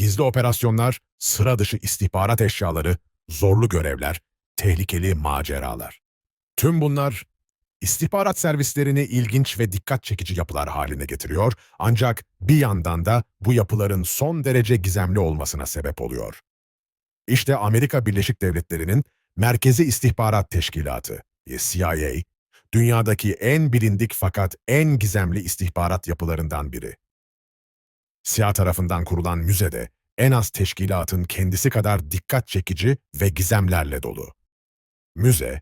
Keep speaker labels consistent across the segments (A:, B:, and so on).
A: Gizli operasyonlar, sıra dışı istihbarat eşyaları, zorlu görevler, tehlikeli maceralar. Tüm bunlar istihbarat servislerini ilginç ve dikkat çekici yapılar haline getiriyor ancak bir yandan da bu yapıların son derece gizemli olmasına sebep oluyor. İşte Amerika Birleşik Devletleri'nin Merkezi İstihbarat Teşkilatı, CIA, dünyadaki en bilindik fakat en gizemli istihbarat yapılarından biri. CIA tarafından kurulan müzede en az teşkilatın kendisi kadar dikkat çekici ve gizemlerle dolu. Müze,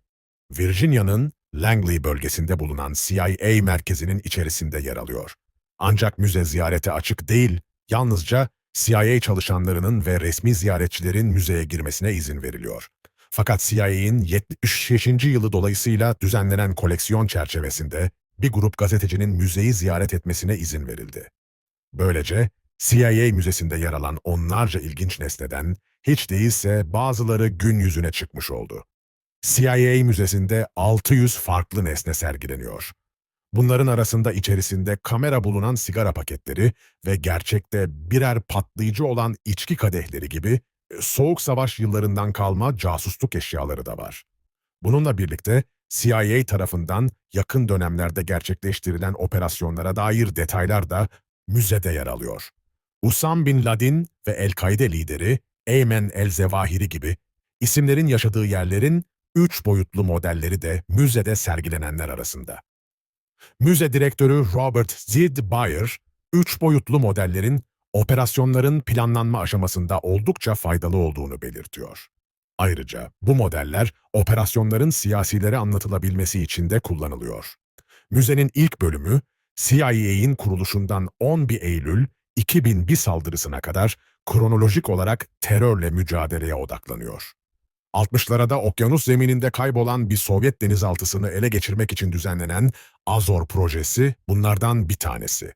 A: Virginia'nın Langley bölgesinde bulunan CIA merkezinin içerisinde yer alıyor. Ancak müze ziyarete açık değil, yalnızca CIA çalışanlarının ve resmi ziyaretçilerin müzeye girmesine izin veriliyor. Fakat CIA'in 75. yılı dolayısıyla düzenlenen koleksiyon çerçevesinde bir grup gazetecinin müzeyi ziyaret etmesine izin verildi. Böylece CIA müzesinde yer alan onlarca ilginç nesneden hiç değilse bazıları gün yüzüne çıkmış oldu. CIA müzesinde 600 farklı nesne sergileniyor. Bunların arasında içerisinde kamera bulunan sigara paketleri ve gerçekte birer patlayıcı olan içki kadehleri gibi e, soğuk savaş yıllarından kalma casusluk eşyaları da var. Bununla birlikte CIA tarafından yakın dönemlerde gerçekleştirilen operasyonlara dair detaylar da müzede yer alıyor. Usam Bin Laden ve El-Kaide lideri Eymen El-Zevahiri gibi isimlerin yaşadığı yerlerin üç boyutlu modelleri de müzede sergilenenler arasında. Müze direktörü Robert Zid Bayer, üç boyutlu modellerin operasyonların planlanma aşamasında oldukça faydalı olduğunu belirtiyor. Ayrıca bu modeller operasyonların siyasilere anlatılabilmesi için de kullanılıyor. Müzenin ilk bölümü CIA'in kuruluşundan 11 Eylül 2001 saldırısına kadar kronolojik olarak terörle mücadeleye odaklanıyor. 60'lara da okyanus zemininde kaybolan bir Sovyet denizaltısını ele geçirmek için düzenlenen Azor projesi bunlardan bir tanesi.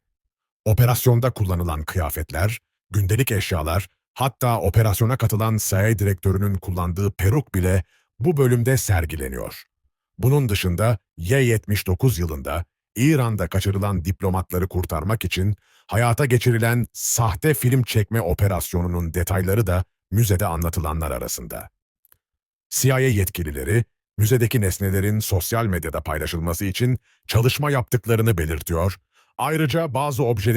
A: Operasyonda kullanılan kıyafetler, gündelik eşyalar, hatta operasyona katılan CIA direktörünün kullandığı peruk bile bu bölümde sergileniyor. Bunun dışında Y-79 yılında İran'da kaçırılan diplomatları kurtarmak için hayata geçirilen sahte film çekme operasyonunun detayları da müzede anlatılanlar arasında. CIA yetkilileri, müzedeki nesnelerin sosyal medyada paylaşılması için çalışma yaptıklarını belirtiyor, ayrıca bazı objelerin